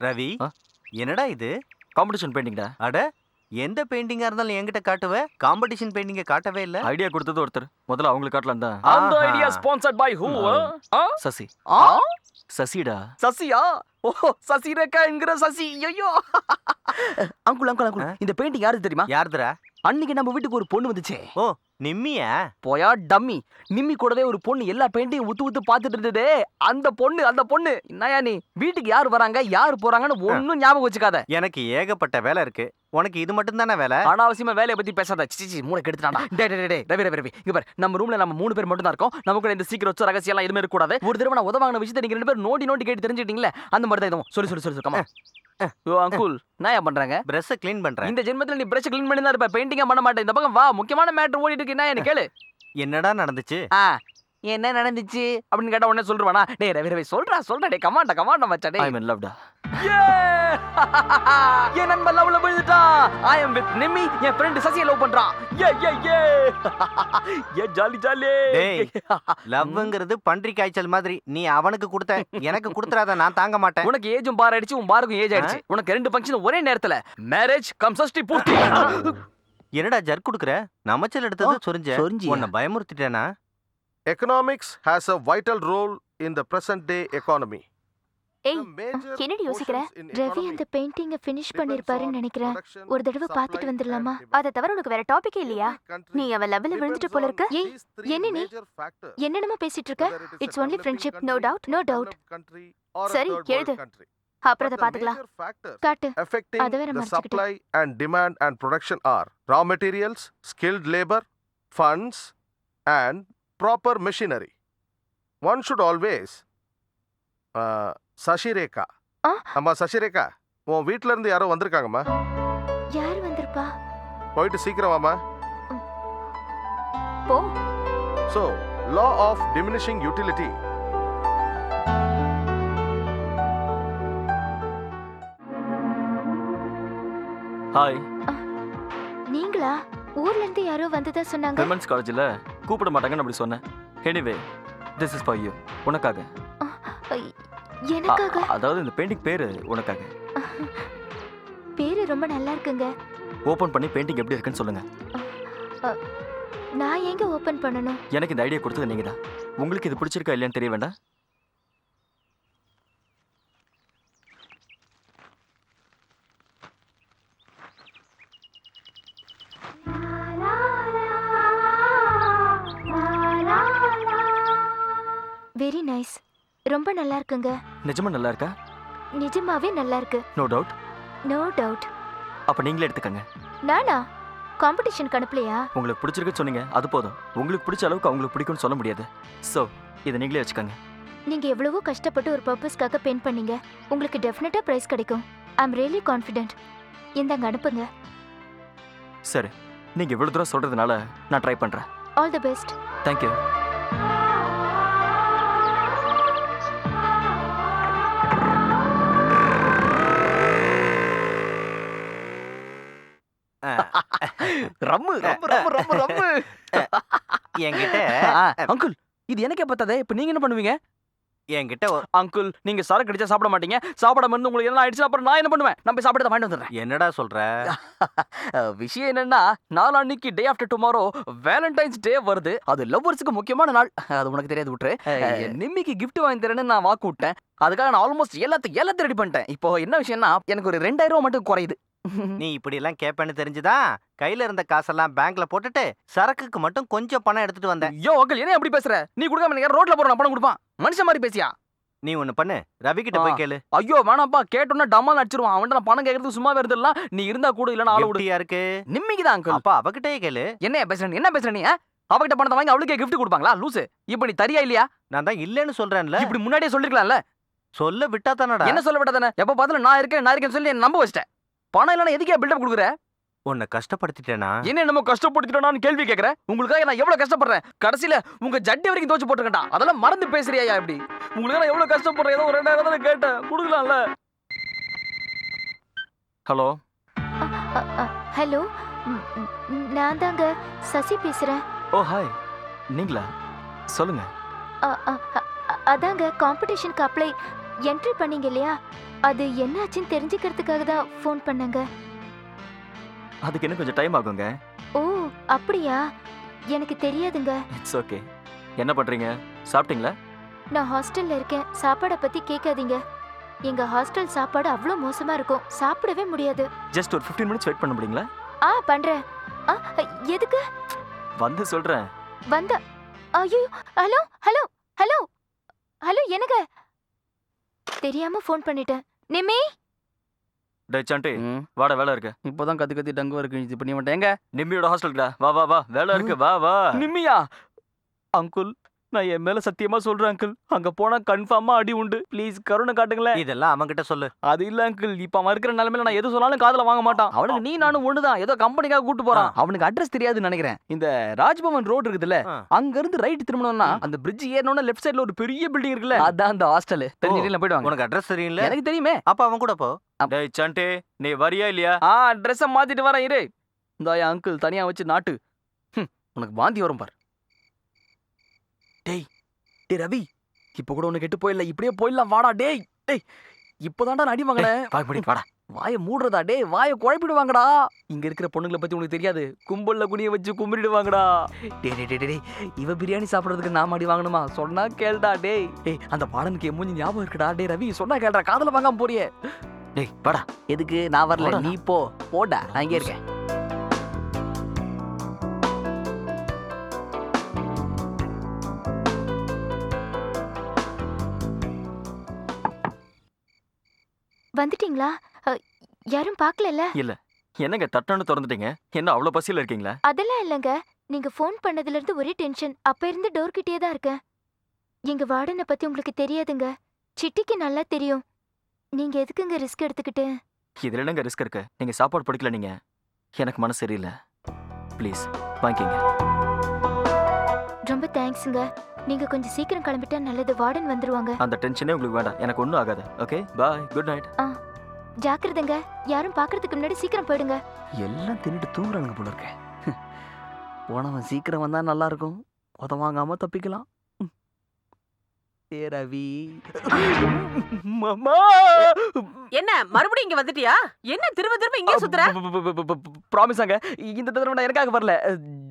ரவி? என்னடா இது? காம்படிஷன் பெயிண்டிங்டா அட எந்த பெயிண்டிங்கா இருந்தாலும் என்கிட்ட காட்டுவ? காம்படிஷன் பெயிண்டிங்க காட்டவே இல்ல. ஐடியா கொடுத்தது ஒருத்தர். முதல்ல அவங்களுக்கு காட்டலாம் தான். அந்த. ஐடியா ஸ்பான்சர்ட் பை ஹூ ஆ. சசி. ஆ? சசிடா? சசியா? ஓ சசிரேகாங்கிற சசி. ஐயோ. Uncle uncle? இந்த பெயிண்டிங் யாரு தெரியுமா? யாருதுடா? அன்னைக்கு நம்ம வீட்டுக்கு ஒரு பொண்ணு வந்துச்சே. ஓ நிம்மியா? போயா டம்மி. நிம்மி கூடவே ஒரு பொண்ணு எல்லா பெயிண்டையும் உத்து உத்து பார்த்துட்டு இருந்ததே. அந்த பொண்ணு அந்த பொண்ணு. என்னயா நீ? வீட்டுக்கு யார் வராங்க யார் போறாங்கன்னு ஒன்னும் ஞாபகம் வச்சுக்காத. எனக்கு ஏகப்பட்ட வேலை இருக்கு. உனக்கு இது மட்டும் தானே வேலை? அனாவசியமா வேலையை பத்தி பேசாத. சி சி மூளை கெடுத்துட்டாடா டே டே டே, ரவி ரவி ரவி. இங்க பாரு நம்ம ரூம்ல நம்ம மூணு பேர் மட்டும் தான் இருக்கோம் நமக்குள்ள இந்த சீக்கிரம் வச்சு ரகசியம் எல்லாம் எதுவுமே கூடாது ஒரு தடவை நான் உதவாங்கின விஷயத்தை நீங்க ரெண்டு பேரும் நோண்டி நோண்டி கேட்டு தெரிஞ்சுக்கிட்டீங்களே அந்த மாதிரி தான் இதுவும். சொல்லி சொல்லி சொல்லி கமா ஓ அங்குல் நான் ஏன் பண்றாங்க? பிரஷ க்ளீன் பண்றேன். இந்த ஜென்மத்துல நீ பிரஷ் க்ளீன் பண்ணி தான் இருப்ப. பெயிண்டிங்கா பண்ண மாட்டேன். இந்த பக்கம் வா முக்கியமான மேட்டர் ஓடிட்டு இருக்கு. என்ன கேளு? என்னடா நடந்துச்சு? என்ன நடந்துச்சு? அப்படின்னு கேட்டா உடனே சொல்றானா டேய் ரவி ரவி சொல்றா சொல்றா டேய் கமாண்டா கமாண்டா மச்சா ஐ டேய். மீன் லவ்டா! என் நண்பன் லவ்ல விழுந்துட்டான் ஐ அம் வித் நிம்மி என் ஃப்ரெண்ட் சசியை லவ் பண்றான் ஏ ஏ ஏ ஏ ஜாலி ஜாலி. டேய். லவ்ங்கிறது பன்றி காய்ச்சல் மாதிரி. நீ அவனுக்கு கொடுத்த எனக்கு கொடுத்துறாத நான் தாங்க மாட்டேன். உனக்கு ஏஜும் பார் ஆயிடுச்சு உன் பாருக்கும் ஏஜ் ஆயிடுச்சு. உனக்கு ரெண்டு ஃபங்க்ஷன் ஒரே நேரத்துல. மேரேஜ் கம் சஷ்டி பூர்த்தி. என்னடா ஜர் குடுக்குற? நமச்சல் எடுத்தது சொரிஞ்ச. சொரிஞ்சியா? உன்னை பயமுறுத்திட்டேனா? Economics has a vital role in the present day economy. ஏய் என்னடி யோசிக்கிற? ரவி அந்த பெயிண்டிங்க ஃபினிஷ் பண்ணிருப்பாருன்னு நினைக்கிறேன். ஒரு தடவை பார்த்துட்டு வந்துடலாமா? அதை தவிர உனக்கு வேற டாபிக்கே இல்லையா? நீ அவ லெவல்ல விழுந்துட்டு போல இருக்க. ஏய் என்ன நீ என்னென்னமோ பேசிட்டு இருக்க? It's only friendship no doubt no doubt சரி, எழுது. அப்புறம் அதை பாத்துக்கலாம் காட்டு. அதை வேற supply and demand and production are raw materials, skilled labor, funds, and proper machinery. One should always. Uh, Sasirekha ஆ? அம்மா சசிரேகா உன் வீட்ல இருந்து யாரோ வந்திருக்காங்கம்மா. யார் வந்திருப்பா? போயிட்டு சீக்கிரம் வாம்மா. போ. So law of diminishing utility hi நீங்களா? ஊர்ல இருந்து யாரோ வந்ததா சொன்னாங்க? விமன்ஸ் காலேஜில் கூப்பிட மாட்டாங்கன்னு அப்படி சொன்னேன். Anyway this is for you உனக்காக. எனக்காக? அதாவது இந்த பெயிண்டிங் பேரு உனக்காக. பேரு ரொம்ப நல்லா இருக்குங்க. ஓபன் பண்ணி பெயிண்டிங் எப்படி இருக்குன்னு சொல்லுங்க. நான் எங்க ஓபன் பண்ணணும்? எனக்கு இந்த ஐடியா கொடுத்தது நீங்க தான் உங்களுக்கு இது பிடிச்சிருக்கா இல்லையான்னு தெரிய வேண்டாம். ரொம்ப நல்லா இருக்குங்க நிஜமா நல்லா இருக்கா நிஜமாவே நல்லா இருக்கு நோ டவுட் நோ டவுட் அப்ப நீங்களே எடுத்துக்கங்க. நானா? காம்படிஷனுக்கு அனுப்பலையா? உங்களுக்கு பிடிச்சிருக்குன்னு சொன்னீங்க அது போதும். உங்களுக்கு பிடிச்ச அளவுக்கு அவங்களுக்கு பிடிக்கும்னு சொல்ல முடியாது. ஸோ இதை நீங்களே வச்சுக்கோங்க. நீங்க எவ்வளவோ கஷ்டப்பட்டு ஒரு பர்பஸ்க்காக பெயிண்ட் பண்ணீங்க. உங்களுக்கு டெஃபினட்டா பிரைஸ் கிடைக்கும். ஐ அம் ரியலி கான்ஃபிடென்ட் இந்தாங்க அனுப்புங்க. சரி. நீங்க இவ்வளவு தூரம் சொல்றதுனால நான் ட்ரை பண்றேன். All the best thank you rum rum rum rum rum. என்கிட்ட அங்குள் இது எனக்கே பத்தாதே இப்போ நீங்க என்ன பண்ணுவீங்க? என்கிட்ட அங்குள் நீங்க சரக்கு அடிச்சா சாப்பிட மாட்டீங்க. சாப்பிடாம இருந்து உங்களுக்கு என்ன ஆயிடுச்சு அப்புறம் நான் என்ன பண்ணுவேன்? போய் சாப்பிட்டு வாங்கிட்டு வந்துடுறேன். என்னடா சொல்ற? விஷயம் என்னன்னா நாளான்னைக்கு day after tomorrow valentine's day வருது. அது லவ்வர்ஸுக்கு முக்கியமான நாள். அது உனக்கு தெரியாது விட்டுரு நிம்மிக்கு gift வாங்கி தரேன்னு நான் வாக்கு விட்டேன். அதுக்காக நான் ஆல்மோஸ்ட் எல்லாத்தையும் எல்லாத்தையும் ரெடி பண்ணிட்டேன். இப்போ என்ன விஷயம்னா எனக்கு ஒரு ரெண்டாயிரம் ரூபா மட்டும் குறையுது. நீ இப்படி எல்லாம் கேப்பேன்னு தெரிஞ்சுதான் கையில இருந்த காசெல்லாம் பேங்க்ல போட்டுட்டு சரக்குக்கு மட்டும் கொஞ்சம் பணம் எடுத்துட்டு வந்தேன். ஐயோ அங்கிள் என்ன எப்படி பேசுற? நீ கொடுக்காம நீங்க ரோட்ல போற பணம் கொடுப்பான். மனுஷன் மாதிரி பேசியா? நீ ஒண்ணு பண்ணு. ரவி கிட்ட போய். கேளு. ஐயோ வேணாப்பா கேட்டோன்னா டம்மால் அடிச்சிருவான். அவன்கிட்ட நான் பணம் கேட்கறதுக்கு சும்மா வருதுலாம் நீ இருந்தா கூட இல்ல ஆள விடு. எப்படியா இருக்கு? நிம்மிக்கு தான் அங்கிள்? அப்ப அவகிட்டயே கேளு. என்ன பேசுற என்ன பேசுற நீ? அவகிட்ட பணத்தை வாங்கி அவளுக்கே gift கொடுப்பாங்களா? லூசு. இப்போ நீ தரியா இல்லையா? நான் தான் இல்லன்னு சொல்றேன்ல. இப்படி முன்னாடியே சொல்லிருக்கலாம்ல. சொல்ல விட்டா தானடா? என்ன சொல்ல விட்டதானே எப்ப பார்த்தாலும் நான் இருக்கேன் நான் இருக்கேன்னு சொல்லி என்னை நம்ப வச்சிட்டேன். பணம் இல்லைனா எதுக்கே பில்டப் கொடுக்குற? உன்னை கஷ்டப்படுத்திட்டேனா? என்ன என்னமோ கஷ்டப்படுத்திட்டோன்னு கேள்வி கேட்கறேன் உங்களுக்காக நான் எவ்வளவு கஷ்டப்படுறேன்? கடைசியில உங்க ஜட்டி வரைக்கும் தோச்சு போட்டுருக்கேன்டா. அதெல்லாம் மறந்து பேசுறியா இப்படி? உங்களுக்கு நான் எவ்வளவு கஷ்டப்படுறேன்? ஏதோ ஒரு ரெண்டாயிரம் தானே கேட்டேன். கொடுக்கலாம்ல. ஹலோ? ஹலோ? நான் தாங்க சசி பேசுறேன். ஓ ஹாய் நீங்களா? சொல்லுங்க. அதாங்க காம்படிஷனுக்கு அப்ளை என்ட்ரி பண்ணீங்க இல்லையா? அது என்ன ஆச்சுன்னு தெரிஞ்சுக்கிறதுக்காக தான் ஃபோன் பண்ணேங்க. அதுக்கு இன்னும் கொஞ்சம் டைம் ஆகுங்க. ஓ அப்படியா? எனக்கு தெரியாதுங்க. இட்ஸ் ஓகே என்ன பண்றீங்க? சாப்பிட்டீங்களா? நான் ஹாஸ்டல்ல இருக்கேன். சாப்பாடை பத்தி கேட்காதீங்க. எங்க ஹாஸ்டல் சாப்பாடு அவ்வளோ மோசமா இருக்கும். சாப்பிடவே முடியாது. ஜஸ்ட் ஒரு 15 மினிட்ஸ் வெயிட் பண்ண முடியுங்களா? ஆ பண்றேன். ஆ எதுக்கு? வந்து சொல்றேன். வந்த. ஐயோ ஹலோ ஹலோ ஹலோ ஹலோ என்னங்க? தெரியாம ஃபோன் பண்ணிட்டேன். நிம்மி? டே சாண்டி வாடா வேலை இருக்கு. இப்போதான் கத்தி கத்தி டங்கு இருக்கு இது பண்ணி மாட்டேன் எங்க? நிம்மியோட ஹாஸ்டல்டா வா வா வா. வேலை இருக்கு. வா வா. நிம்மியா? அங்குல் நான் என் மேல சத்தியமா சொல்றேன் அங்கிள் அங்க போனா கன்ஃபார்மா அடி உண்டு. ப்ளீஸ் கருணை காட்டுங்களேன். இதெல்லாம் அவன்கிட்ட சொல்லு. அது இல்ல அங்கிள் இப்ப அவன் இருக்கிற நிலைமையில நான் எது சொன்னாலும் காதுல வாங்க மாட்டான். அவனுக்கு நீ நானும் ஒண்ணுதான். ஏதோ கம்பெனிக்காக கூட்டு போறான். அவனுக்கு அட்ரஸ் தெரியாதுன்னு நினைக்கிறேன். இந்த ராஜ்பவன் ரோடு இருக்குதுல்ல. அங்க இருந்து ரைட் திரும்பணும்னா அந்த பிரிட்ஜ் ஏறணும்னா லெஃப்ட் சைடுல ஒரு பெரிய பில்டிங் இருக்குல்ல. அதான் அந்த ஹாஸ்டல் தெரிஞ்சுட்டு போயிடுவாங்க. உனக்கு அட்ரஸ் தெரியும்ல? எனக்கு தெரியுமே. அப்ப அவன் கூட போ. டேய் சாண்டி நீ வரியா இல்லையா? ஆ ட்ரெஸ்ஸை மாத்திட்டு வரேன் இரு. இந்த அங்கிள் தனியா வச்சு நாட்டு. உனக்கு வாந்தி வரும் பார். டேய் டேய் ரவி இப்போ கூட உனக்கு கெட்டு போயிடல. இப்படியே போயிடலாம் வாடா டேய் டேய். இப்போதான்டா நான் அடி வாங்கினேன். மூடி வாடா. வாயை மூடுறதா டேய் வாயை குழப்பிடுவாங்கடா. இங்க இருக்கிற பொண்ணுங்களை பத்தி உனக்கு தெரியாது. கும்பல்ல குனிய வச்சு கும்பிடுவாங்கடா. டேய் டேய் டேய், டேய் இவ பிரியாணி சாப்பிடுறதுக்கு நாம அடி வாங்கணுமா? சொன்னா கேளுடா டேய். டேய் அந்த பாடனுக்கு மூஞ்சி ஞாபகம் இருக்குடா. டேய் ரவி சொன்னா கேளுடா. காதுல வாங்காம போறியே. டேய் வாடா. எதுக்கு? நான் வரல. நீ போ. போடா. நான் இங்கே இருக்கேன். வந்துட்டீங்களா? யாரும் பார்க்கலல்ல? என்னங்க தட்டன்னு திறந்துட்டீங்க? என்ன அவ்வளவு பசியில இருக்கீங்களா? அதெல்லாம் இல்லைங்க. நீங்க ஃபோன் பண்ணதுல இருந்து ஒரே டென்ஷன். அப்ப இருந்து டோர் கிட்டே தான் இருக்கேன். எங்க வார்டனை பத்தி உங்களுக்கு தெரியாதுங்க. சிட்டிக்கு நல்லா தெரியும். நீங்க எதுக்குங்க ரிஸ்க் எடுத்துக்கிட்டு? இதுல என்னங்க ரிஸ்க் இருக்கு? நீங்க சாப்பாடு பிடிக்கல நீங்க. எனக்கு மனசு சரியில்லை. ப்ளீஸ் வாங்கிக்கங்க. ரொம்ப தேங்க்ஸுங்க. நீங்க கொஞ்சம் சீக்கிரம் கிளம்பிட்டா நல்லது வார்டன் வந்துருவாங்க. அந்த டென்ஷனே உங்களுக்கு வேண்டாம். எனக்கு ஒன்றும் ஆகாது. ஓகே? பாய். Good night. ஜாக்கிரதைங்க. யாரும் பார்க்கறதுக்கு முன்னாடி சீக்கிரம் போயிடுங்க. எல்லாம் தின்னுட்டு தூங்குறானுங்க போல இருக்க. போனவன் சீக்கிரம் வந்தா நல்லா இருக்கும். உத வாங்காம தப்பிக்கலாம். ஏ ரவி. மாமா! என்ன மறுபடியும் இங்க வந்துட்டியா? என்ன திரும்ப திரும்ப இங்கே சுத்துற? ப்ராமிஸாங்க இந்த தடவை நான் எனக்காக வரல.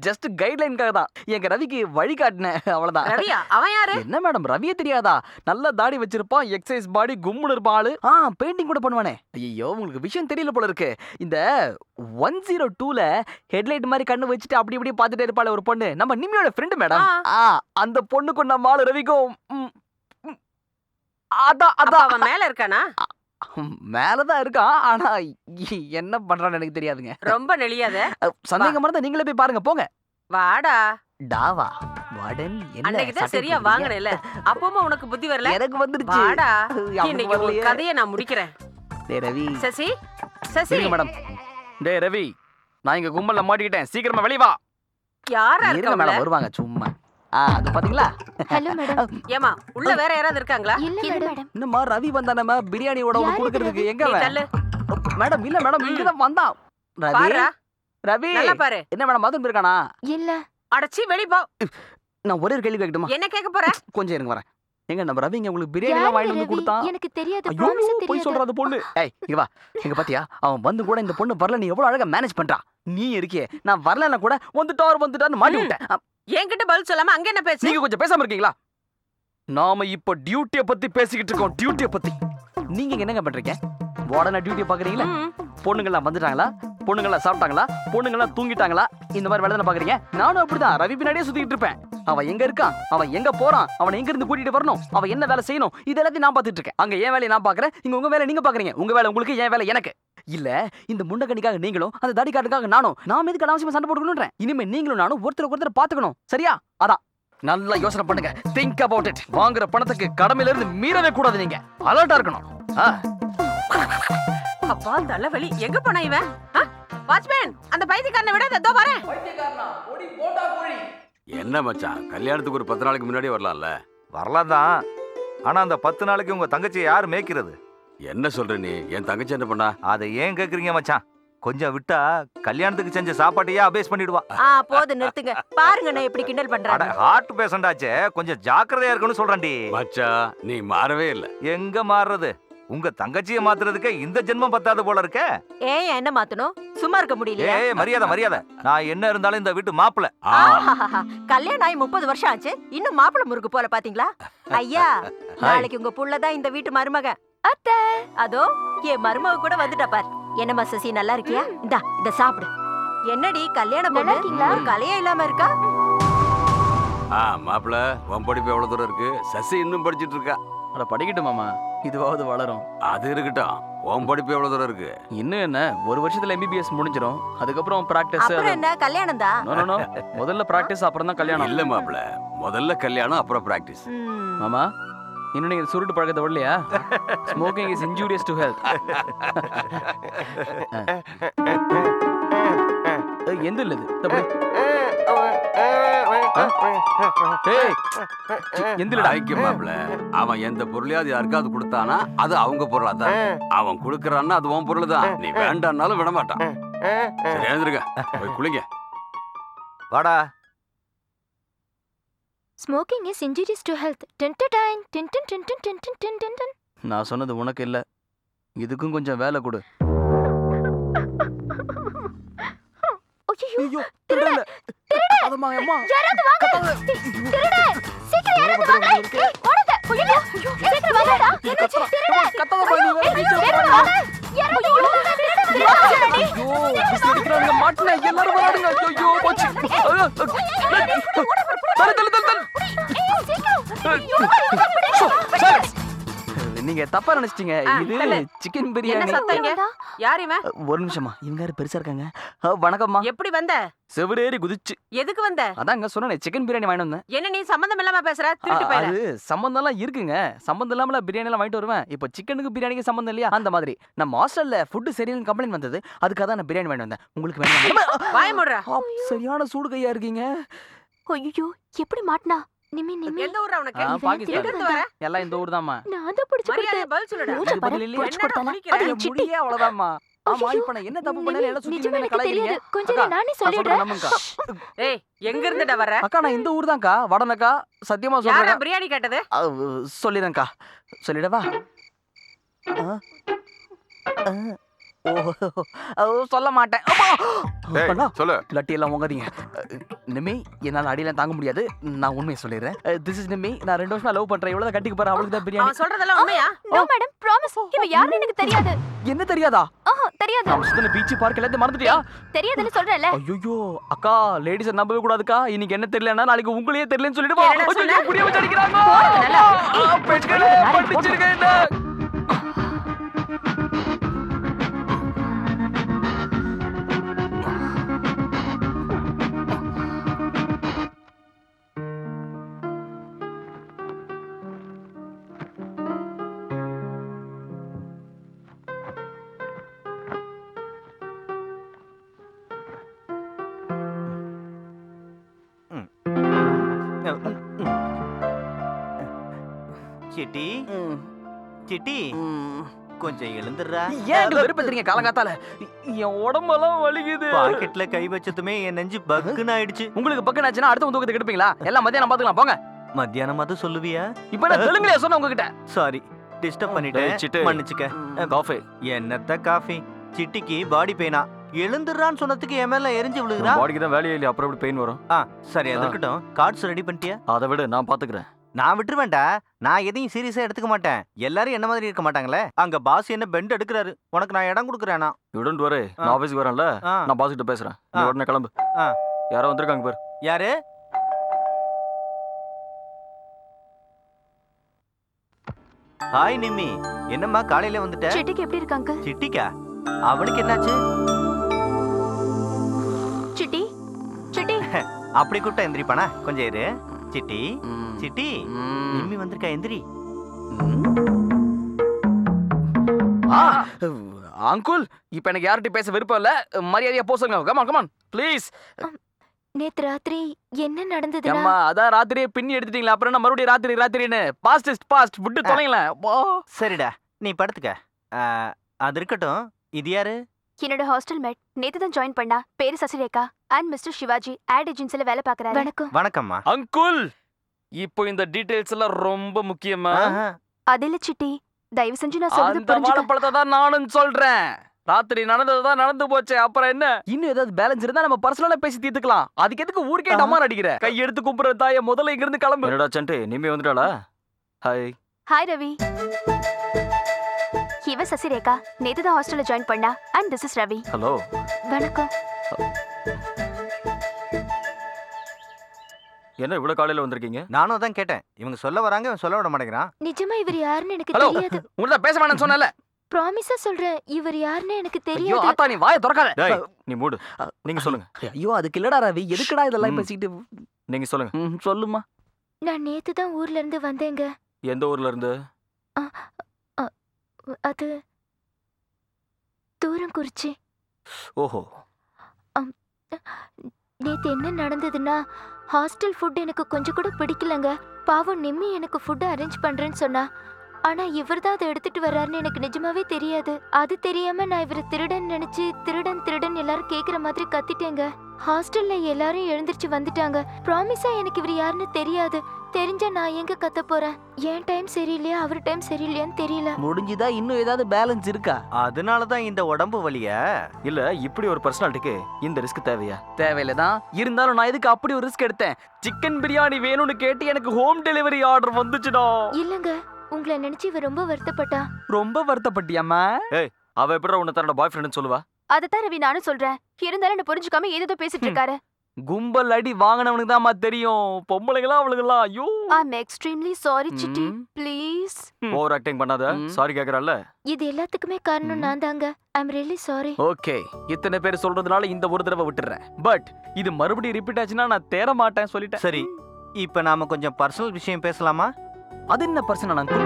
ஜஸ்ட் கைட்லைனுக்காக தான். எங்க ரவிக்கு வழி காட்டினேன். அவ்வளவுதான். ரவியா? அவன் யாரு? என்ன மேடம் ரவியே தெரியாதா? நல்ல தாடி வச்சிருப்பான் எக்ஸசைஸ் பாடி கும்முன்னு இருப்பான் ஆளு. ஆ பெயிண்டிங் கூட பண்ணுவானே. ஐயோ உங்களுக்கு விஷயம் தெரியல போல இருக்கு. இந்த ஒன் ஜீரோ டூல ஹெட்லைட் மாதிரி கண்ணு வச்சுட்டு அப்படி இப்படி பார்த்துட்டே இருப்பாள் ஒரு பொண்ணு. நம்ம நிம்மியோட ஃப்ரெண்டு மேடம் அந்த பொண்ணுக்கும் நம்ம ஆளு ரவிக்கும். அதான் அதான் அவன் மேல இருக்கானா? மேலதான் இருக்கான். ஆனா என்ன பண்றான்னு எனக்கு தெரியாதுங்க. ரொம்ப நெளியாத. சந்தேகமா இருந்தா நீங்களே போய் பாருங்க போங்க. வாடா. டாவா வாடன் சரியா? வாங்கினேல. அப்பமா உனக்கு புத்தி வரல? எனக்கு வந்துருச்சு வாடா. இன்னைக்கு ஒரு. கதையை நான் முடிக்கிறேன். டேய் ரவி. சசி சசி. மேடம். டேய் ரவி. நான் இங்க கும்பல்ல மாட்டிக்கிட்டேன். சீக்கிரமா வெளிய வா. யாரா இருக்க மேடம். வருவாங்க சும்மா. அது பாத்தீங்களா? ஹலோ மேடம் ஏமா உள்ள வேற யாராவது இருக்காங்களா? இல்ல மேடம் என்னம்மா ரவி வந்தானம்மா பிரியாணியோட ஒன்று கொடுக்கறதுக்கு? எங்க மேடம் இல்ல மேடம் ம். இங்கதான் வந்தான். ரவி? ரவி? நல்லா பாரு. என்ன மேடம் மதுன் இருக்கானா இல்ல. அடச்சி வெளி போ. நான் ஒரே ஒரு கேள்வி கேட்கட்டுமா? என்ன கேட்க போற? கொஞ்சம் இருங்க வரேன். எங்க நம்ம ரவி இங்க உங்களுக்கு பிரியாணி எல்லாம் வாங்கிட்டு வந்து? கொடுத்தான் எனக்கு தெரியாது ஐயோ ப்ராமிஸா போய் தெரியாது? சொல்ற அந்த பொண்ணு ஏய் இங்க வா. இங்க பாத்தியா? அவன் வந்து கூட இந்த பொண்ணு வரல நீ எவ்வளவு அழகா மேனேஜ் பண்றா? நீ இருக்கியே. நான் வரலன்னா கூட வந்துட்டார் வந்துட்டார்னு மாட்டி. விட்டேன். என்கிட்ட பதில் சொல்லாம அங்க என்ன பேச்சு நீங்க கொஞ்சம் பேசாம இருக்கீங்களா? நாம இப்ப டியூட்டிய பத்தி பேசிக்கிட்டு இருக்கோம். டியூட்டிய பத்தி. நீங்க இங்க என்னங்க பண்றீங்க? உடனே டியூட்டிய பாக்குறீங்களா. பொண்ணுங்களாம் வந்துட்டாங்களா? பொண்ணுங்களாம் சாப்பிட்டாங்களா? பொண்ணுங்களாம் தூங்கிட்டாங்களா? இந்த மாதிரி வேலை தானே பாக்குறீங்க? நானும் அப்படிதான். ரவி பின்னாடியே சுத்திட்டு இருப்பேன். அவன் எங்க இருக்கான்? அவன் எங்க போறான்? அவனை எங்க இருந்து கூட்டிட்டு வரணும்? அவன் என்ன வேலை செய்யணும்? இது எல்லாத்தையும் நான் பார்த்துட்டு இருக்கேன். அங்க என் வேலையை நான் பாக்குறேன் இங்க உங்க வேலை நீங்க பாக்குறீங்க உங்க வேலை உங்களுக்கு என் வேலை எனக்கு. இல்ல இந்த முண்டக்கணிக்காக நீங்களும் அந்த தாடிக்காட்டுக்காக நானும் நாம எதுக்கு அனாவசியமா சண்டை போட்டுக்கணுன்றேன் இனிமே நீங்களும் நானும் ஒருத்தருக்கு ஒருத்தர் பாத்துக்கணும் சரியா? அதான். நல்லா யோசனை பண்ணுங்க. திங்க் அபவுட் இட் வாங்குற பணத்துக்கு கடமையில இருந்து மீறவே கூடாது நீங்க. அலர்ட்டா இருக்கணும். அப்பா தலைவலி எங்க போனா இவன்? வாட்ச்மேன் அந்த பைத்தியக்காரனை விட இதோ வரேன். என்ன மச்சான்? கல்யாணத்துக்கு ஒரு பத்து நாளைக்கு முன்னாடியே வரலாம்ல? வரலாம் தான் ஆனா அந்த பத்து நாளைக்கு உங்க தங்கச்சியை யார் மேய்க்கிறது? என்ன சொல்ற நீ? என் தங்கச்சி என்ன பண்ணா? அதை ஏன் கேக்குறீங்க மச்சான்? கொஞ்சம் விட்டா கல்யாணத்துக்கு செஞ்ச சாப்பாட்டையே அபேஸ் பண்ணிடுவா. ஆ போது நிறுத்துங்க. பாருங்க நான் எப்படி கிண்டல் அட பண்றாங்க ஹார்ட் பேஷண்டாச்சே கொஞ்சம் ஜாக்கிரதையா இருக்கணும்னு சொல்றேன்டி. மச்சான் நீ மாறவே இல்ல. எங்க மாறுறது? உங்க தங்கச்சியை மாத்துறதுக்கே இந்த ஜென்மம் பத்தாது போல இருக்க. ஏன் என்ன மாத்தணும்? சும்மா இருக்க முடியலையா? ஏய் மரியாதை மரியாதை. நான் என்ன இருந்தாலும் இந்த வீட்டு ஆஹாஹாஹா. கல்யாணம் ஆகி முப்பது வருஷம் ஆச்சு. இன்னும் மாப்பிளை முறுக்கு போல பாத்தீங்களா? ஐயா நாளைக்கு உங்க புள்ளதான் இந்த வீட்டு மருமக. அத்தை. அதோ என் மருமக கூட வந்துட்டா பார். என்னம்மா சசி நல்லா இருக்கியா? இந்தா இத சாப்பிடு. என்னடி கல்யாணம் நல்லா பொண்ணு இருக்கீங்களா? ஒரு கலையே இல்லாம இருக்கா? ஆ மாப்பிள உன் படிப்பு எவ்வளவு தூரம் இருக்கு? சசி இன்னும் படிச்சிட்டு இருக்கா. அட படிக்கட்டும் மாமா. இதுவாவது வளரும். அது இருக்கட்டும். உன் படிப்பு எவ்வளவு தூரம் இருக்கு? இன்னும் என்ன? ஒரு வருஷத்துல எம்பிபிஎஸ் முடிஞ்சிடும் அதுக்கப்புறம் பிராக்டிஸ் அப்புறம் என்ன? கல்யாணம் தான். முதல்ல பிராக்டிஸ் அப்புறம் தான் கல்யாணம். இல்ல மாப்பிள முதல்ல கல்யாணம் அப்புறம் பிராக்டிஸ் மாமா இன்னும் நீங்க சுருட்டு பழக்கத்தை விடலையா? Smoking is injurious to health எந்த இல்ல எந்திரடா ஐக்கியமாப்ல அவன் எந்த பொருளையாவது யாருக்காவது கொடுத்தானா அது அவங்க பொருளா அவன் கொடுக்கறான்னா அது உன் பொருள் நீ வேண்டாம்னாலும் விட மாட்டான். சரி வாடா. Smoking is injurious to health டின்டடைன் டின்டன் டின்டன் டின்டன் டின்டன் நான் சொன்னது உனக்கு இல்ல. இதுக்கும் கொஞ்சம் வேலை கொடு. ஐயோ திருடல. திருடு. அதம்மா அம்மா. யாராவது வாங்க. திருடு. சீக்கிரம் யாராவது வாங்க. ஏய் ஓடுங்க. ஐயோ சீக்கிரம் வாங்கடா என்னாச்சு? திருடு. கத்தவ பாணி திருடு வாங்க. யாராவது ஓடுங்க திருடு வாங்க. ஐயோ சீக்கிரங்க மாட்டنا எல்லாரும் வராங்க ஐயோ போச்சு. தர தர தர தர சீக்கிரம். ஐயோ சார். நீங்க தப்பா நினைச்சிட்டீங்க. இது. சிக்கன் பிரியாணி? யார் இவன்? ஒரு நிமிஷமா இவங்க யாரு? பெருசா இருக்காங்க? வணக்கம்மா. எப்படி வந்த? செவிடேறி குதிச்சு. எதுக்கு வந்த? அதாங்க சொன்னேன் சிக்கன் பிரியாணி வாங்கிட்டு வந்தேன். என்ன நீ சம்பந்தம் இல்லாம பேசுற? அது சம்பந்தம் எல்லாம் இருக்குங்க. சம்பந்தம் இல்லாம பிரியாணி எல்லாம் வாங்கிட்டு வருவேன். இப்போ சிக்கனுக்கு பிரியாணிக்கு சம்பந்தம் இல்லையா? அந்த மாதிரி. நம்ம ஹாஸ்டல்ல ஃபுட் சரியில்லைன்னு கம்ப்ளைண்ட் வந்தது. அதுக்காக தான் நான் பிரியாணி வாங்கிட்டு வந்தேன். உங்களுக்கு வேணும்? வாய முடுற. சரியான சூடு கையா இருக்கீங்க. ஐயோ எப்படி மாட்டினா? நிமி நிமி எந்த ஊர் அவனுக்கு ஆ, இவன் பாகிஸ்தான். எங்க இருந்து வர? எல்லாம் இந்த ஊர் தான்மா நான் தான் பிடிச்சு கொடுத்தேன். பதில் சொல்லுடா. இது பதில்? அது. முடியே அவ்வளவுதான்மா ஆமா இப்ப நான் என்ன தப்பு பண்ணல எல்லாம் சுத்தி நின்னு கொஞ்சம் நானே சொல்லிடுறேன். ஏய் எங்க இருந்துடா வர? அக்கா நான் இந்த ஊர் தான்க்கா வடனக்கா சத்தியமா யாரா சொல்றேன். பிரியாணி கேட்டது? சொல்லிடுறேன்க்கா. சொல்லிடவா. ஓ சொல்ல மாட்டேன். சொல்லு. லட்டி எல்லாம் உங்காதீங்க நிமி என்னால அடியெல்லாம் தாங்க முடியாது. நான் உண்மையை சொல்லிடுறேன். திஸ் இஸ் நிமி நான் ரெண்டு வருஷமா லவ் பண்றேன். இவ்வளவு கட்டிக்கு போறேன். அவளுக்கு தான் பிரியாணி. அவன் சொல்றதெல்லாம் உண்மையா? நோ மேடம் ப்ராமிஸ் இவ யாருன்னு எனக்கு தெரியாது. என்ன தெரியாதா? ஆஹா தெரியாது. நான் சுத்தின பீச் பார்க் எல்லாத்தையும் மறந்துட்டியா? தெரியாதுன்னு சொல்றேன்ல. ஐயோ அக்கா லேடிஸை நம்பவே கூடாதுக்கா. இன்னைக்கு என்ன தெரியலன்னா நாளைக்கு உங்களையே தெரியலன்னு சொல்லிடுவா. புரிய வச்சு அடிக்கிறாங்க போடுங்க நல்லா. ஆ, பெண்களே, சிட்டி? சிட்டி. கொஞ்சம் எழுந்துடுறா. ஏன் வெறுப்பேத்துறீங்க காலங்காத்தால? என் உடம்பெல்லாம் வலிக்குது. பாக்கெட்ல கை வச்சதுமே என் நெஞ்சு பக்குன்னு ஆயிடுச்சு. உங்களுக்கு பக்கம் ஆச்சுன்னா அடுத்த தூக்கத்தை கெடுப்பீங்களா? எல்லாம் மத்தியானம் பாத்துக்கலாம். போங்க. மத்தியானம் அது சொல்லுவியா? இப்ப நான் தெலுங்குலயே சொன்ன உங்ககிட்ட. சாரி டிஸ்டர்ப் பண்ணிட்டேன். மன்னிச்சுக்க. காஃபி என்னத்த காஃபி? சிட்டிக்கு பாடி பெயினா எழுந்துடுறான்னு சொன்னதுக்கு என் மேல எரிஞ்சு விழுகிறா? பாடிக்கு தான் வேலையே இல்லையா? அப்புறம் எப்படி பெயின் வரும்? ஆ சரி அது. இருக்கட்டும். கார்ட்ஸ் ரெடி பண்ணிட்டியா? அதை விட நான் பாத்துக்கிறேன். நான் விட்டுருவேன்டா. நான் எதையும் சீரியஸா எடுத்துக்க மாட்டேன். எல்லாரும் என்ன மாதிரி இருக்க மாட்டாங்களே? அங்க பாஸ் என்ன பெண்ட் எடுக்கிறாரு. உனக்கு நான் இடம் கொடுக்குறேனா யுடன்ட் வரு நான் ஆ. ஆபீஸ்க்கு வரேன்ல. ஆ, நான் பாஸ் கிட்ட பேசுறேன். நீ. உடனே கிளம்பு. யாரோ வந்திருக்காங்க பாரு. யாரு? ஹாய் நிம்மி என்னம்மா காலையில வந்துட்ட? சிட்டிக்கு எப்படி இருக்காங்க சிட்டிக்கா? அவனுக்கு என்னாச்சு? சிட்டி? சிட்டி? அப்படி கூப்பிட்டா எந்திரிப்பானா? கொஞ்சம் இரு. City city. நிம்மி வந்திருக்கா எந்திரி. ஆ, அங்குல் இப்ப எனக்கு யார்கிட்ட பேச விருப்பம் இல்ல. மரியாதையா போ சொல்லுங்க. கமான் கமான் ப்ளீஸ் நேத்து ராத்திரி என்ன நடந்ததுன்னா அம்மா அதான் ராத்திரியே பின்னி எடுத்துட்டீங்களா. அப்புறம் என்ன மறுபடியும் ராத்திரி ராத்திரின்னு? பாஸ்ட் இஸ் பாஸ்ட் விட்டு தொலைங்களேன். சரிடா. நீ படுத்துக்க. அது இருக்கட்டும். இது யாரு? என்னோட ஹாஸ்டல் மேட் நேத்து தான் ஜாயின் பண்ணா. பேரு Sasirekha. And mister Shivaji ad ஏஜென்சில வேலை பார்க்கறாரு. வணக்கம். வணக்கம்மா. அங்குல்! இப்போ இந்த டீடைல்ஸ் எல்லாம் ரொம்ப முக்கியமா. அது இல்ல சிட்டி தயவு செஞ்சு நான் சொல்றது அந்த புரிஞ்சுக்க. வாழைப்பழத்தை தான் நானும் சொல்றேன். ராத்திரி நடந்தது தான் நடந்து போச்சு அப்புறம் என்ன? இன்னும் ஏதாவது பேலன்ஸ் இருந்தா நம்ம பர்சனலா பேசி தீர்த்துக்கலாம். அதுக்கு எதுக்கு ஊருக்கே ஆ. டமார் அடிக்கிற? கை எடுத்து கும்புற தாய முதல்ல இங்க இருந்து கிளம்பு. என்னடா சண்டு நிம்மி வந்துட்டாளா? Hi hi Ravi. இவ சசிரேகா. நேத்து தான் ஹாஸ்டல்ல ஜாயின் பண்ணா. And this is Ravi hello வணக்கம். என்ன இவ்வளவு காலையில வந்திருக்கீங்க? நானும் தான் கேட்டேன். இவங்க சொல்ல வராங்க இவன் சொல்ல விட மாட்டேங்கிறான். நிஜமா இவர் யாருன்னு எனக்கு. தெரியாது. உங்கள்ட்ட பேச வேணாம்னு சொன்னல ப்ராமிஸா சொல்றேன் இவர் யாருன்னு எனக்கு ஐயோ தெரியாது. ஆத்தா நீ வாயை திறக்காத. டேய் நீ மூடு. நீங்க சொல்லுங்க. ஐயோ அதுக்கு இல்லடா ரவி. எதுக்குடா இதெல்லாம் ம். பேசிக்கிட்டு? நீங்க சொல்லுங்க. ம், சொல்லுமா நான் நேத்து தான் ஊர்ல இருந்து வந்தேங்க. எந்த ஊர்ல இருந்து? அது தூரம் குறிச்சி. ஓஹோ. நேத்து என்ன நடந்ததுன்னா ஹாஸ்டல் ஃபுட் எனக்கு கொஞ்சம் கூட பிடிக்கலங்க. பாவம் நிம்மி எனக்கு ஃபுட் அரேஞ்ச் பண்றேன்னு சொன்னா. ஆனா இவர் தான் அதை எடுத்துட்டு வர்றாருன்னு எனக்கு நிஜமாவே தெரியாது. அது தெரியாம நான் இவரை திருடன் நினைச்சு திருடன் திருடன் எல்லாரும் கேக்குற மாதிரி கத்திட்டேங்க. ஹாஸ்டல்ல எல்லாரும் எழுந்திருச்சு வந்துட்டாங்க. ப்ராமிஸா எனக்கு இவர் யாருன்னு தெரியாது. தெரிஞ்சா நான் எங்க கத்த போறேன்? என் டைம் சரியில்லையா? அவர் டைம் சரியில்லையான்னு தெரியல. முடிஞ்சுதா இன்னும் ஏதாவது பேலன்ஸ் இருக்கா? அதனால தான் இந்த உடம்பு வலிய? இல்ல இப்படி ஒரு பர்சனாலிட்டிக்கு இந்த ரிஸ்க் தேவையா? தேவையில்லதான். இருந்தாலும் நான் எதுக்கு அப்படி ஒரு ரிஸ்க் எடுத்தேன்? சிக்கன் பிரியாணி வேணும்னு கேட்டு எனக்கு ஹோம் டெலிவரி ஆர்டர் வந்துச்சுடா. இல்லங்க உங்களை நினைச்சு இவர் ரொம்ப வருத்தப்பட்டா. ரொம்ப வருத்தப்பட்டியாம்மா? அவ எப்படி உன்னை தன்னோட பாய் ஃப்ரெண்ட்னு சொல்லுவா? அதத்தான் ரவி நானும் சொல்றேன். இருந்தாலும் என்ன புரிஞ்சுக்காம ஏதோ பேசிட்டு. இருக்காரு. கும்பல் அடி வாங்கினவனுக்கு தான்மா தெரியும். பொம்பளைங்களா அவளுங்களாம். ஐயோ. I am extremely sorry Chitti. Please over acting பண்ணாத. சாரி கேக்குறல்ல இது எல்லாத்துக்குமே காரணம். நான் தாங்க. I am really sorry okay இத்தனை பேர் சொல்றதுனால இந்த ஒரு தடவை விட்டுறேன். பட் இது மறுபடியும் ரிப்பீட் ஆச்சுன்னா நான் தேர மாட்டேன் சொல்லிட்டேன். சரி. இப்ப நாம கொஞ்சம் பர்சனல் விஷயம் பேசலாமா? அது என்ன பர்சனல் அங்கிள்.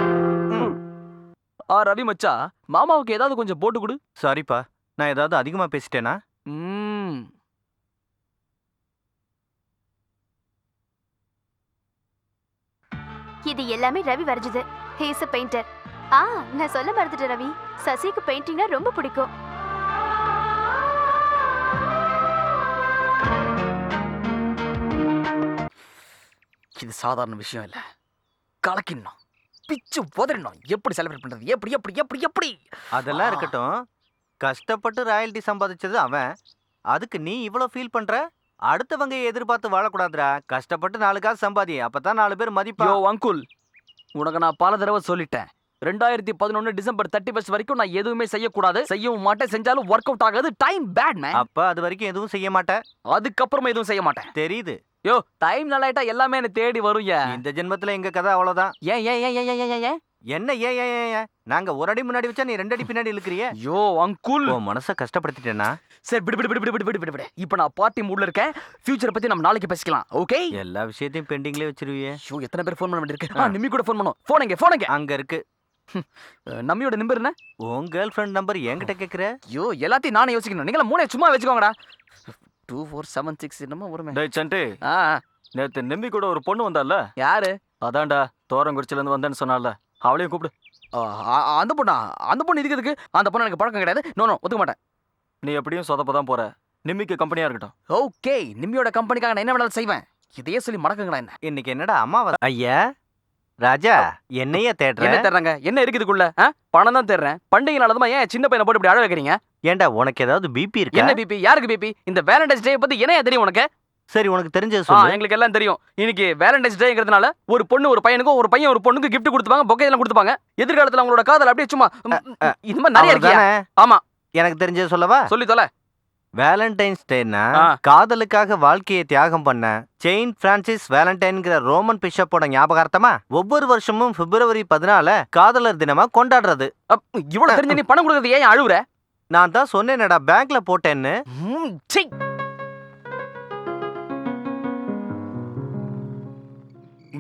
ஆ ரவி மச்சா மாமாவுக்கு ஏதாவது கொஞ்சம் போட்டு கொடு. சாரிப்பா நான் ஏதாவது அதிகமா பேசிட்டேனா? ம். இது எல்லாமே ரவி வரைஞ்சது. ஹேஸ் அ பெயிண்டர் ஆ நான் சொல்ல மறந்துட்டேன் ரவி. சசிக்கு பெயிண்டிங்னா ரொம்ப பிடிக்கும். இது சாதாரண விஷயம் இல்ல. கலக்கிடணும். பிச்சு உதறணும். எப்படி செலிப்ரேட் பண்றது? எப்படி எப்படி எப்படி எப்படி? அதெல்லாம். இருக்கட்டும். கஷ்டப்பட்டு ராயல்டி சம்பாதிச்சது அவன். அதுக்கு நீ இவ்வளோ ஃபீல் பண்ற? அடுத்தவங்க எதிர்பார்த்து வாழக்கூடாதுடா. கஷ்டப்பட்டு நாலு காசு சம்பாதி அப்பதான் நாலு பேர் மதிப்பா. யோ அங்குல் உனக்கு நான் பல தடவை சொல்லிட்டேன். ரெண்டாயிரத்தி பதினொன்னு டிசம்பர் தேர்ட்டி ஃபர்ஸ்ட் வரைக்கும் நான் எதுவுமே செய்யக்கூடாது. செய்யவும் மாட்டேன் செஞ்சாலும் ஒர்க் அவுட் ஆகாது. டைம் பேட் மேன் அப்ப அது வரைக்கும் எதுவும் செய்ய மாட்டேன் அதுக்கப்புறமா எதுவும் செய்ய மாட்டேன். தெரியுது. யோ டைம் நல்லாயிட்டா எல்லாமே என்ன தேடி வரும் இந்த ஜென்மத்துல எங்க கதை அவ்வளவுதான். ஏன் ஏன் ஏன் ஏன் ஏன் ஏன் ஏன்? என்ன ஏ ஏ ஏ நாங்க ஒரு அடி முன்னாடி வச்சா நீ ரெண்டு அடி பின்னாடி இழுக்கிறிய? ஐயோ அங்குல் உன் மனசை கஷ்டப்படுத்திட்டேனா? சரி விடு விடு விடு விடு விடு விடு விடு இப்போ நான் பார்ட்டி மூட்ல இருக்கேன். ஃபியூச்சரை பத்தி நம்ம நாளைக்கு பேசிக்கலாம் ஓகே எல்லா விஷயத்தையும் பெண்டிங்லயே வச்சிருவியே. ஷோ எத்தனை பேர் ஃபோன் பண்ண வேண்டியிருக்கு? ஆ. நிம்மி கூட ஃபோன் பண்ணோம். ஃபோன் எங்க ஃபோன் எங்க? அங்க இருக்கு. நம்மியோட நம்பர் என்ன? உன் கேர்ள் ஃப்ரெண்ட் நம்பர் என்கிட்ட கேக்குற? ஐயோ எல்லாத்தையும் நானே யோசிக்கணும். நீங்கள மூணே சும்மா வச்சுக்கோங்கடா. டூ ஃபோர் செவன் சிக்ஸ் என்னமோ ஒரு டேய் சண்டே. ஆ நேற்று நம்பி கூட ஒரு பொண்ணு வந்தால யாரு? அதான்டா தோரங்குறிச்சிலேருந்து வந்தேன்னு சொன்னால அவளையும் கூப்பிடு. அந்த பொண்ணா? அந்த பொண்ணு இதுக்கு எதுக்கு அந்த பொண்ணு எனக்கு பழக்கம் கிடையாது. நோ நோ ஒத்துக்க மாட்டேன். நீ எப்படியும் சொதப்ப தான் போற. நிம்மிக்கு கம்பெனியா இருக்கட்டும். ஓகே நிம்மியோட கம்பெனிக்காக நான் என்ன வேணாலும் செய்வேன். இதையே சொல்லி மடக்குங்களா என்ன? இன்னைக்கு என்னடா அம்மாவா ஐயா ராஜா என்னைய என்ன தேடுற? தேடுறாங்க? என்ன இருக்கு இதுக்குள்ள ஆ? பணம் தான் தேடுறேன். பண்டிகை நாளதுமா ஏன் சின்ன பையனை போட்டு இப்படி அழ வைக்கிறீங்க? ஏன்டா உனக்கு ஏதாவது பிபி இருக்கா? என்ன பிபி யாருக்கு பிபி இந்த வேலண்டைன்ஸ் டே பத்தி என்ன தெரியும் உனக்கு? சரி உனக்கு தெரிஞ்சது சொல்லு. எங்களுக்கு எல்லாம் தெரியும். இன்னைக்கு வேலண்டைன்ஸ் டேங்கிறதுனால ஒரு பொண்ணு ஒரு பையனுக்கும் ஒரு பையன் ஒரு பொண்ணுக்கு gift கொடுத்துப்பாங்க பொக்கே எல்லாம் கொடுத்துப்பாங்க. எதிர்காலத்துல அவங்களோட காதல் அப்படியே சும்மா இது மாதிரி நிறைய அவ்வளவுதானே? ஆமா. எனக்கு தெரிஞ்சது சொல்லவா? சொல்லி தொலை. வேலண்டைன்ஸ் டேனா. காதலுக்காக வாழ்க்கையை தியாகம் பண்ண செயின்ட் பிரான்சிஸ் வேலண்டைன்கிற ரோமன் பிஷப்போட ஞாபகார்த்தமா? ஒவ்வொரு வருஷமும் பிப்ரவரி பதினால காதலர் தினமா கொண்டாடுறது. இவ்வளவு தெரிஞ்ச நீ பணம் கொடுக்கறது ஏன் அழுவுற? நான் தான் சொன்னேனடா பேங்க்ல போட்டேன்னு.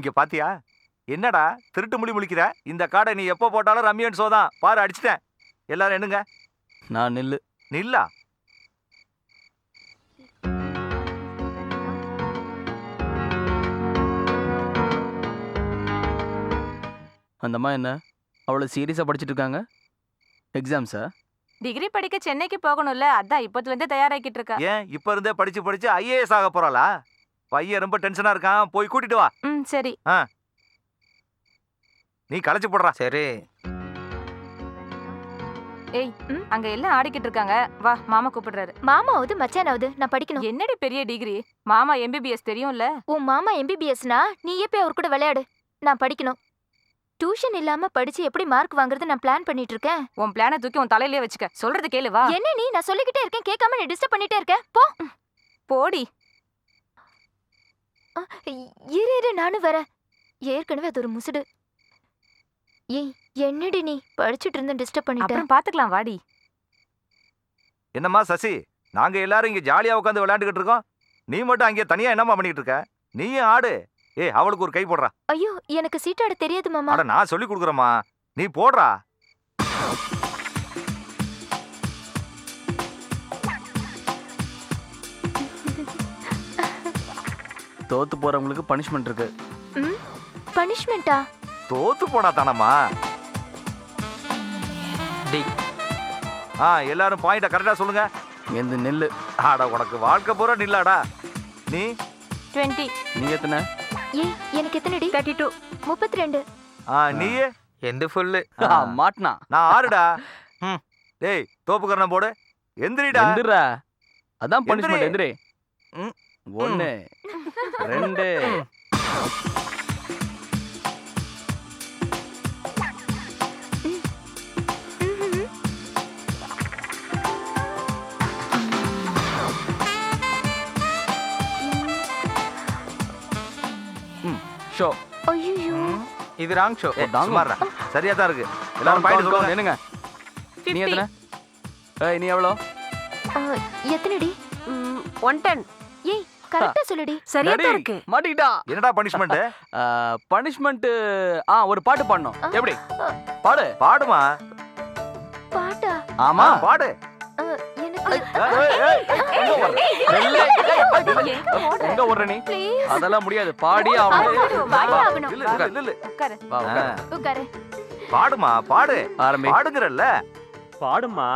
இங்க பாத்தியா? என்னடா திருட்டு முடி முழிக்கிற? இந்த காடை நீ எப்போ போட்டாலும் ரம்மியன் சோதான். பாரு அடிச்சிட்டேன். எல்லாரும் என்னங்க நான் நில்லு. நில்லா? அந்த அம்மா என்ன அவ்வளோ சீரியஸாக படிச்சுட்டு இருக்காங்க? எக்ஸாம்ஸா டிகிரி படிக்க சென்னைக்கு போகணும்ல அதான் இப்பத்துல இருந்தே தயாராக்கிட்டு இருக்கா. ஏன்? இப்ப இருந்தே படிச்சு படிச்சு ஐஏஎஸ் ஆக போறாளா? பையன் ரொம்ப டென்ஷனா இருக்கான். போய் கூட்டிட்டு வா. ம் சரி. நீ களைச்சு போடுறா. சரி. ஏய் அங்க எல்லாம் ஆடிக்கிட்டு இருக்காங்க. வா மாமா கூப்பிடுறாரு. மாமாவது மச்சானாவது நான் படிக்கணும். என்னடி பெரிய டிகிரி மாமா எம்பிபிஎஸ் தெரியும்ல? உன் மாமா எம்பிபிஎஸ்னா நீயே போய் அவர் கூட விளையாடு. நான் படிக்கணும். டியூஷன் இல்லாம படிச்சு எப்படி மார்க் வாங்குறது நான் பிளான் பண்ணிட்டு இருக்கேன். உன் பிளானை தூக்கி உன் தலையிலே வச்சுக்க. சொல்றது கேளு வா. என்ன நீ? நான் சொல்லிக்கிட்டே இருக்கேன் கேட்காம நீ டிஸ்டர்ப் பண்ணிட்டே இருக்க. போ. போடி. இரு இரு நானும் வரேன். ஏற்கனவே அது ஒரு முசுடு. ஏய் என்னடி நீ? படிச்சுட்டு இருந்த டிஸ்டர்ப் பண்ணிட்டேன். அப்புறம் பாத்துக்கலாம் வாடி. என்னம்மா சசி? நாங்க எல்லாரும் இங்க ஜாலியா உட்காந்து விளையாண்டுகிட்டு இருக்கோம். நீ மட்டும் அங்கே தனியா என்னம்மா பண்ணிட்டு இருக்க? நீயும் ஆடு. ஏய் அவளுக்கு ஒரு கை போடுறா. ஐயோ எனக்கு சீட்டாட தெரியாது மாமா. அட நான் சொல்லி கொடுக்குறேம்மா. நீ போடுறா. தோத்து போறவங்களுக்கு பனிஷ்மெண்ட் இருக்கு. ம்? பனிஷ்மெண்டா தோத்து போனா தானம்மா? டி ஆ எல்லாரும் பாயிண்ட கரெக்டா சொல்லுங்க. எந்த நெல்லு. ஆடா உனக்கு வாழ்க்கை பூரா நில்லாடா. நீ? டுவெண்ட்டி நீ எத்தனை? ஏய் எனக்கு எத்தனைடி? தேர்ட்டி டூ முப்பத்தி ரெண்டு ஆ நீயே எந்த ஃபுல்லு ஆ, மாட்டினா. நான் ஆறுடா ம். டேய் தோப்புக்கரணம் போடு. எந்திரிடா. எந்திரா அதான் பனிஷ்மெண்ட். எந்திரி. ம். ஒன்னு ரெண்டு. ஷோ ஐயையோ. இது ராங் ஷோ. சும்மாடா சரியா தான் இருக்கு. எல்லாரும் பாயிண்ட் சொல்லுங்க என்னங்க நீ எத்தனை? ஏய் நீ எவ்வளோ? ஆ, எத்தனைடி? ஒன் டென் கரெக்டா சொல்லுடி சரியா தான் இருக்கு மாட்டிக்கிட்டா என்னடா பனிஷ்மெண்ட் பனிஷ்மெண்ட் ஆ ஒரு பாட்டு பாடணும் எப்படி பாடு பாடுமா பாட்டா ஆமா பாடு எங்க ஓடுற? நீ அதெல்லாம் முடியாது பாடி ஆகணும் பாடுமா பாடு பாடுங்கறல்ல பாடுமா